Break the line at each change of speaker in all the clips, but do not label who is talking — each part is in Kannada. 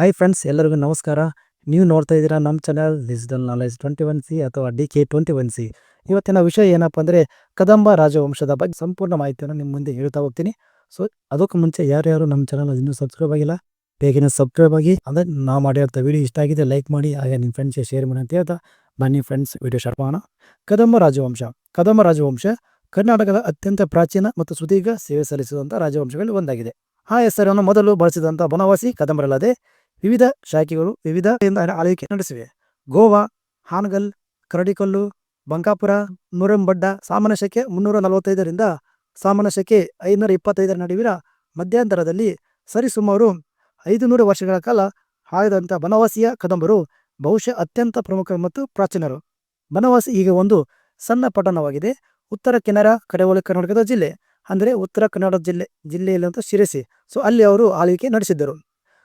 ಹಾಯ್ ಫ್ರೆಂಡ್ಸ್ ಎಲ್ಲರಿಗೂ ನಮಸ್ಕಾರ. ನೀವು ನೋಡ್ತಾ ಇದ್ದೀರಾ ನಮ್ಮ channel digital knowledge twenty one C ಅಥವಾ D K twenty one C ಇವತ್ತಿನ ವಿಷಯ ಏನಪ್ಪ ಅಂದರೆ ಕದಂಬ ರಾಜವಂಶದ ಬಗ್ಗೆ ಸಂಪೂರ್ಣ ಮಾಹಿತಿಯನ್ನು ನಿಮ್ಮ ಮುಂದೆ ಹೇಳ್ತಾ ಹೋಗ್ತೀನಿ. ಸೊ ಅದಕ್ಕೂ ಮುಂಚೆ ಯಾರ್ಯಾರು ನಮ್ಮ ಚಾನಲ್ ಇನ್ನೂ ಸಬ್ಸ್ಕ್ರೈಬ್ ಆಗಿಲ್ಲ, ಬೇಗನೆ ಸಬ್ಸ್ಕ್ರೈಬ್ ಆಗಿ. ಅಂದರೆ ನಾವು ಮಾಡಿರೋಂಥ ವಿಡಿಯೋ ಇಷ್ಟ ಆಗಿದೆ ಲೈಕ್ ಮಾಡಿ, ಹಾಗೆ ನಿಮ್ಮ ಫ್ರೆಂಡ್ಸ್ಗೆ ಶೇರ್ ಮಾಡಿ ಅಂತ ಹೇಳ್ತಾ ಬನ್ನಿ ಫ್ರೆಂಡ್ಸ್ ವಿಡಿಯೋ ಶಾರ್ಟ್ ಮಾಡೋಣ. ಕದಂಬ ರಾಜವಂಶ. ಕದಂಬ ರಾಜವಂಶ ಕರ್ನಾಟಕದ ಅತ್ಯಂತ ಪ್ರಾಚೀನ ಮತ್ತು ಸುದೀರ್ಘ ಸೇವೆ ಸಲ್ಲಿಸಿದಂಥ ರಾಜವಂಶಗಳಲ್ಲಿ ಒಂದಾಗಿದೆ. ಆ ಹೆಸರನ್ನು ಮೊದಲು ಬಳಸಿದಂಥ ಬನವಾಸಿ ಕದಂಬರಲ್ಲದೆ ವಿವಿಧ ಶಾಖೆಗಳು ವಿವಿಧ ಆಳ್ವಿಕೆ ನಡೆಸಿವೆ. ಗೋವಾ, ಹಾನಗಲ್, ಕರಡಿಕಲ್ಲು, ಬಂಕಾಪುರ, ನೂರಂಬಡ್ಡ ಸಾಮಾನ್ಯ ಶಕೆ ಮುನ್ನೂರ ನಲವತ್ತೈದರಿಂದ ಸಾಮಾನ್ಯ ಶಕೆ ಐನೂರ ಇಪ್ಪತ್ತೈದರ ನಡುವಿನ ಮಧ್ಯಾಂತರದಲ್ಲಿ ಸರಿಸುಮಾರು ಐದು ನೂರು ವರ್ಷಗಳ ಕಾಲ ಆಳಿದಂಥ ಬನವಾಸಿಯ ಕದಂಬರು ಬಹುಶಃ ಅತ್ಯಂತ ಪ್ರಮುಖ ಮತ್ತು ಪ್ರಾಚೀನರು. ಬನವಾಸಿ ಈಗ ಒಂದು ಸಣ್ಣ ಪಟ್ಟಣವಾಗಿದೆ. ಉತ್ತರ ಕೆನರ ಕಡೆವಳ ಕರ್ನಾಟಕದ ಜಿಲ್ಲೆ. ಅಂದರೆ ಉತ್ತರ ಕನ್ನಡ ಜಿಲ್ಲೆ ಜಿಲ್ಲೆಯಲ್ಲಿರುವಂಥ ಶಿರಸಿ. ಸೊ ಅಲ್ಲಿ ಅವರು ಆಳ್ವಿಕೆ ನಡೆಸಿದ್ದರು.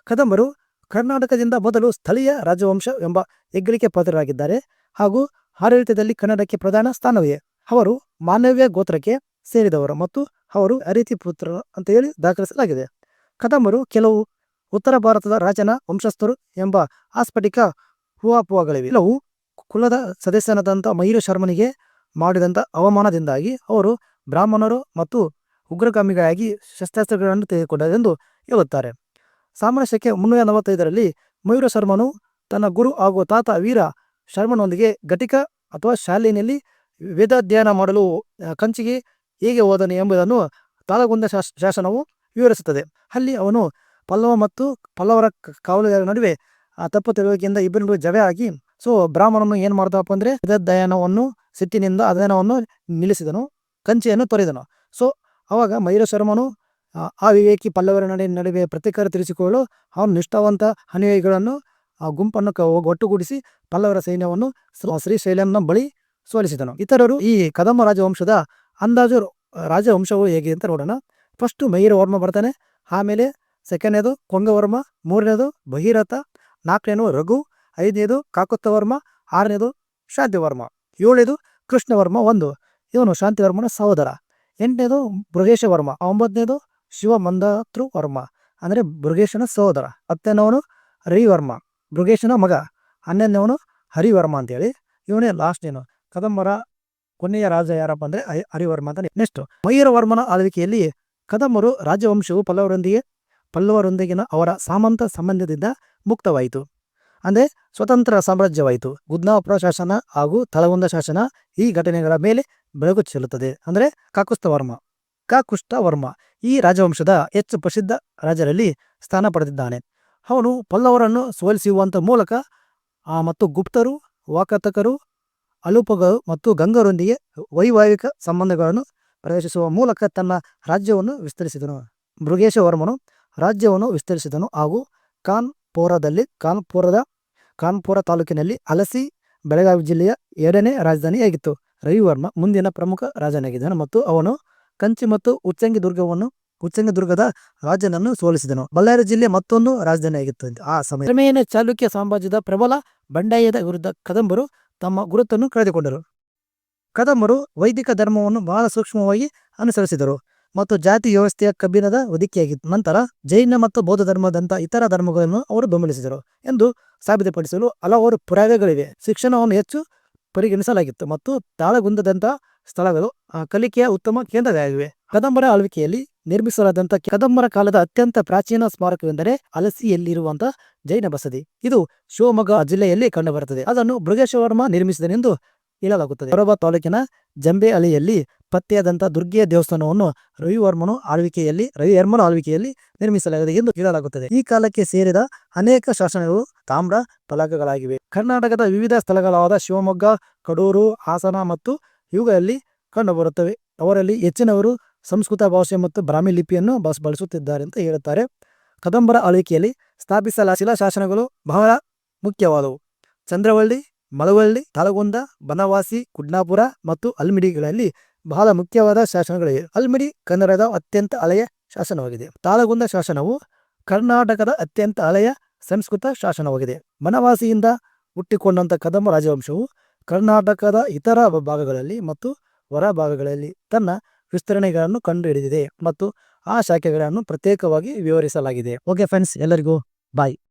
ಕದಂಬರು ಕರ್ನಾಟಕದಿಂದ ಮೊದಲು ಸ್ಥಳೀಯ ರಾಜವಂಶ ಎಂಬ ಹೆಗ್ಗಳಿಕೆ ಪಾತ್ರರಾಗಿದ್ದಾರೆ ಹಾಗೂ ಆಡಳಿತದಲ್ಲಿ ಕನ್ನಡಕ್ಕೆ ಪ್ರಧಾನ ಸ್ಥಾನವಿದೆ ಅವರು ಮಾನವ್ಯ ಗೋತ್ರಕ್ಕೆ ಸೇರಿದವರು ಮತ್ತು ಅವರು ಅರಿತಿ ಪುತ್ರ ಅಂತ ಹೇಳಿ ದಾಖಲಿಸಲಾಗಿದೆ. ಕದಂಬರು ಕೆಲವು ಉತ್ತರ ಭಾರತದ ರಾಜನ ವಂಶಸ್ಥರು ಎಂಬ ಆಸ್ಫಟಿಕ ಹೂವಾಪುವಗಳಿವೆ. ಕೆಲವು ಕುಲದ ಸದಸ್ಯನಾದಂಥ ಮಯೂರ ಶರ್ಮನಿಗೆ ಮಾಡಿದಂಥ ಅವಮಾನದಿಂದಾಗಿ ಅವರು ಬ್ರಾಹ್ಮಣರು ಮತ್ತು ಉಗ್ರಗಾಮಿಗಳಾಗಿ ಶಸ್ತ್ರಾಸ್ತ್ರಗಳನ್ನು ತೆಗೆದುಕೊಂಡರೆಂದು ಹೇಳುತ್ತಾರೆ. ಸಾಮಾನ್ಯ ಶಕೆ ಮುನ್ನೂರ ನಲವತ್ತೈದರಲ್ಲಿ ಮಯೂರ ಶರ್ಮನು ತನ್ನ ಗುರು ಹಾಗೂ ತಾತ ವೀರ ಶರ್ಮನೊಂದಿಗೆ ಘಟಿಕ ಅಥವಾ ಶಾಲೆಯಲ್ಲಿ ವೇದಾಧ್ಯಯನ ಮಾಡಲು ಕಂಚಿಗೆ ಹೇಗೆ ಹೋದನು ಎಂಬುದನ್ನು ತಾಳಗುಂದ ಶಾಸ್, ಶಾಸನವು ವಿವರಿಸುತ್ತದೆ. ಅಲ್ಲಿ ಅವನು ಪಲ್ಲವ ಮತ್ತು ಪಲ್ಲವರ ಕಾವಲುಗಾರ ನಡುವೆ, ಆ, ತಪ್ಪು ತಿಳುವಳಿಕೆಯಿಂದ ಇಬ್ಬರು ಜವೆ ಆಗಿ, ಸೊ, ಬ್ರಾಹ್ಮಣನು ಏನು ಮಾಡ್ದಪ್ಪ ಅಂದರೆ ವೇದಾಧ್ಯಯನವನ್ನು ಸಿಟ್ಟಿನಿಂದ ಅಧ್ಯಯನವನ್ನು ನಿಲ್ಲಿಸಿದನು, ಕಂಚಿಯನ್ನು ತೊರೆದನು. ಸೊ, ಅವಾಗ ಮಯೂರ ಶರ್ಮನು ಆ, ವಿವೇಕಿ ಪಲ್ಲವರ ನಡೆ ನಡುವೆ ಪ್ರತಿಕಾರ ತಿಳಿಸಿಕೊಳ್ಳಲು ಅವನು ನಿಷ್ಠಾವಂತ ಅನುಯಾಯಿಗಳನ್ನು ಆ ಗುಂಪನ್ನು ಒಟ್ಟುಗೂಡಿಸಿ ಪಲ್ಲವರ ಸೈನ್ಯವನ್ನು ಶ್ರೀ- ಶ್ರೀಶೈಲಂನ ಬಳಿ ಸೋಲಿಸಿದನು. ಇತರರು ಈ ಕದಂಬ ರಾಜವಂಶದ ಅಂದಾಜು ರಾಜವಂಶವು ಹೇಗೆ ಅಂತ ನೋಡೋಣ. ಫಸ್ಟು ಮಯೂರ ವರ್ಮ ಬರ್ತಾನೆ ಆಮೇಲೆ ಸೆಕೆಂಡ್ನೇದು ಕೊಂಗವರ್ಮ ಮೂರನೇದು ಭಗೀರಥ ನಾಲ್ಕನೇದು ರಘು ಐದನೇದು ಕಾಕುತ್ತವರ್ಮ ಆರನೇದು ಶಾಂತಿವರ್ಮ ಏಳನೇದು ಕೃಷ್ಣವರ್ಮ ಒಂದು. ಇವನು ಶಾಂತಿವರ್ಮನ ಸಹೋದರ. ಎಂಟನೇದು ಬೃಹೇಶವರ್ಮ ಒಂಬತ್ತನೇದು ಶಿವ ಮಂದಾತೃ ವರ್ಮ ಅಂದರೆ ಬೃಗೇಶನ ಸಹೋದರ. ಹತ್ತನವನು ರವಿವರ್ಮ ಬೃಗೇಶನ ಮಗ. ಹನ್ನೊಂದನೇವನು ಹರಿವರ್ಮ ಅಂತೇಳಿ ಇವನೇ ಲಾಸ್ಟ್ ಏನು ಕದಂಬರ ಕೊನೆಯ ರಾಜ ಯಾರಪ್ಪ ಅಂದರೆ ಹರಿವರ್ಮ ಅಂತ ನೆಕ್ಸ್ಟ್ ಮಯೂರವರ್ಮನ ಆಳ್ವಿಕೆಯಲ್ಲಿ ಕದಂಬರು ರಾಜವಂಶವು ಪಲ್ಲವರೊಂದಿಗೆ, ಪಲ್ಲವರೊಂದಿಗಿನ ಅವರ ಸಾಮಂತ ಸಂಬಂಧದಿಂದ ಮುಕ್ತವಾಯಿತು. ಅಂದರೆ ಸ್ವತಂತ್ರ ಸಾಮ್ರಾಜ್ಯವಾಯಿತು. ಗುದ್ನಾಪುರ ಶಾಸನ ಹಾಗೂ ತಳಗುಂದ ಶಾಸನ ಈ ಘಟನೆಗಳ ಮೇಲೆ ಬೆಳಕು ಚೆಲ್ಲುತ್ತದೆ. ಅಂದರೆ ಕಾಕುಸ್ತವರ್ಮ. ಕಾಕುಷ್ಟವರ್ಮ ಈ ರಾಜವಂಶದ ಹೆಚ್ಚು ಪ್ರಸಿದ್ಧ ರಾಜರಲ್ಲಿ ಸ್ಥಾನ ಪಡೆದಿದ್ದಾನೆ. ಅವನು ಪಲ್ಲವರನ್ನು ಸೋಲಿಸುವಂಥ ಮೂಲಕ ಮತ್ತು ಗುಪ್ತರು, ವಾಕತಕರು ಅಲುಪಗರು ಮತ್ತು ಗಂಗರೊಂದಿಗೆ ವೈವಾಹಿಕ ಸಂಬಂಧಗಳನ್ನು ಪ್ರವೇಶಿಸುವ ಮೂಲಕ ತನ್ನ ರಾಜ್ಯವನ್ನು ವಿಸ್ತರಿಸಿದನು. ಮೃಗೇಶವರ್ಮನು ರಾಜ್ಯವನ್ನು ವಿಸ್ತರಿಸಿದನು ಹಾಗೂ ಕಾನ್ಪೋರದಲ್ಲಿ ಕಾನ್ಪುರದ ಕಾನ್ಪುರ ತಾಲೂಕಿನಲ್ಲಿ ಅಲಸಿ ಬೆಳಗಾವಿ ಜಿಲ್ಲೆಯ ಎರಡನೇ ರಾಜಧಾನಿಯಾಗಿತ್ತು. ರವಿವರ್ಮ ಮುಂದಿನ ಪ್ರಮುಖ ರಾಜನಾಗಿದ್ದನು ಮತ್ತು ಅವನು ಕಂಚಿ ಮತ್ತು ಉಚ್ಚಂಗಿ ದುರ್ಗವನ್ನು, ಉಚ್ಚಂಗಿ ದುರ್ಗದ ರಾಜನನ್ನು ಸೋಲಿಸಿದನು. ಬಳ್ಳಾರಿ ಜಿಲ್ಲೆ ಮತ್ತೊಂದು ರಾಜಧಾನಿಯಾಗಿತ್ತು ಆ ಸಮಯ ಕ್ರಮೇಣ ಚಾಲುಕ್ಯ ಸಾಮ್ರಾಜ್ಯದ ಪ್ರಬಲ ಬಂಡಾಯದ ವಿರುದ್ಧ ಕದಂಬರು ತಮ್ಮ ಗುರುತನ್ನು ಕಳೆದುಕೊಂಡರು. ಕದಂಬರು ವೈದಿಕ ಧರ್ಮವನ್ನು ಬಹಳ ಸೂಕ್ಷ್ಮವಾಗಿ ಅನುಸರಿಸಿದರು ಮತ್ತು ಜಾತಿ ವ್ಯವಸ್ಥೆಯ ಕಬ್ಬಿಣದ ಒದಿಕೆಯಾಗಿತ್ತು ನಂತರ ಜೈನ ಮತ್ತು ಬೌದ್ಧ ಧರ್ಮದಂತಹ ಇತರ ಧರ್ಮಗಳನ್ನು ಅವರು ಬೆಂಬಲಿಸಿದರು ಎಂದು ಸಾಬೀತುಪಡಿಸಲು ಹಲವಾರು ಪುರಾವೆಗಳಿವೆ. ಶಿಕ್ಷಣವನ್ನು ಹೆಚ್ಚು ಪರಿಗಣಿಸಲಾಗಿತ್ತು ಮತ್ತು ತಾಳಗುಂದದಂಥ ಸ್ಥಳಗಳು ಕಲಿಕೆಯ ಉತ್ತಮ ಕೇಂದ್ರಗಳಾಗಿವೆ. ಕದಂಬರ ಆಳ್ವಿಕೆಯಲ್ಲಿ ನಿರ್ಮಿಸಲಾದಂಥ ಕದಂಬರ ಕಾಲದ ಅತ್ಯಂತ ಪ್ರಾಚೀನ ಸ್ಮಾರಕವೆಂದರೆ ಅಲಸಿಯಲ್ಲಿರುವಂತಹ ಜೈನ ಬಸದಿ. ಇದು ಶಿವಮೊಗ್ಗ ಜಿಲ್ಲೆಯಲ್ಲಿ ಕಂಡುಬರುತ್ತದೆ. ಅದನ್ನು ಮೃಗೇಶ್ವರ್ಮ ನಿರ್ಮಿಸಿದನೆಂದು ಹೇಳಲಾಗುತ್ತದೆ. ಸೊರಬ ತಾಲೂಕಿನ ಜಂಬೆ ಅಲೆಯಲ್ಲಿ ಪತ್ತೆಯಾದಂಥ ದುರ್ಗೆಯ ದೇವಸ್ಥಾನವನ್ನು ರವಿವರ್ಮನು ಆಳ್ವಿಕೆಯಲ್ಲಿ, ರವಿವರ್ಮನ ಆಳ್ವಿಕೆಯಲ್ಲಿ ನಿರ್ಮಿಸಲಾಗಿದೆ ಎಂದು ಹೇಳಲಾಗುತ್ತದೆ. ಈ ಕಾಲಕ್ಕೆ ಸೇರಿದ ಅನೇಕ ಶಾಸನಗಳು ತಾಮ್ರ ಫಲಕಗಳಾಗಿವೆ. ಕರ್ನಾಟಕದ ವಿವಿಧ ಸ್ಥಳಗಳಾದ ಶಿವಮೊಗ್ಗ, ಕಡೂರು, ಹಾಸನ ಮತ್ತು ಇವುಗಳಲ್ಲಿ ಕಂಡುಬರುತ್ತವೆ ಅವರಲ್ಲಿ ಹೆಚ್ಚಿನವರು ಸಂಸ್ಕೃತ ಭಾಷೆ ಮತ್ತು ಬ್ರಾಹ್ಮಿ ಲಿಪಿಯನ್ನು ಬಸ್, ಬಳಸುತ್ತಿದ್ದಾರೆ ಅಂತ ಹೇಳುತ್ತಾರೆ. ಕದಂಬರ ಆಳ್ವಿಕೆಯಲ್ಲಿ ಸ್ಥಾಪಿಸಲಾದ ಶಿಲಾಶಾಸನಗಳು ಬಹಳ ಮುಖ್ಯವಾದವು. ಚಂದ್ರವಳ್ಳಿ, ಮಲವಳ್ಳಿ, ತಾಳಗುಂದ, ಬನವಾಸಿ, ಕುಡ್ನಾಪುರ ಮತ್ತು ಅಲ್ಮಿಡಿಗಳಲ್ಲಿ ಬಹಳ ಮುಖ್ಯವಾದ ಶಾಸನಗಳಿವೆ. ಅಲ್ಮಿಡಿ ಕನ್ನಡದ ಅತ್ಯಂತ ಹಳೆಯ ಶಾಸನವಾಗಿದೆ. ತಾಳಗುಂದ ಶಾಸನವು ಕರ್ನಾಟಕದ ಅತ್ಯಂತ ಹಳೆಯ ಸಂಸ್ಕೃತ ಶಾಸನವಾಗಿದೆ. ಬನವಾಸಿಯಿಂದ ಹುಟ್ಟಿಕೊಂಡಂಥ ಕದಂಬ ರಾಜವಂಶವು ಕರ್ನಾಟಕದ ಇತರ ಭಾಗಗಳಲ್ಲಿ ಮತ್ತು ಹೊರ ಭಾಗಗಳಲ್ಲಿ ತನ್ನ ವಿಸ್ತರಣೆಗಳನ್ನು ಕಂಡುಹಿಡಿದಿದೆ ಮತ್ತು ಆ ಶಾಖೆಗಳನ್ನು ಪ್ರತ್ಯೇಕವಾಗಿ ವಿವರಿಸಲಾಗಿದೆ. ಓಕೆ ಫ್ರೆಂಡ್ಸ್ ಎಲ್ಲರಿಗೂ ಬಾಯ್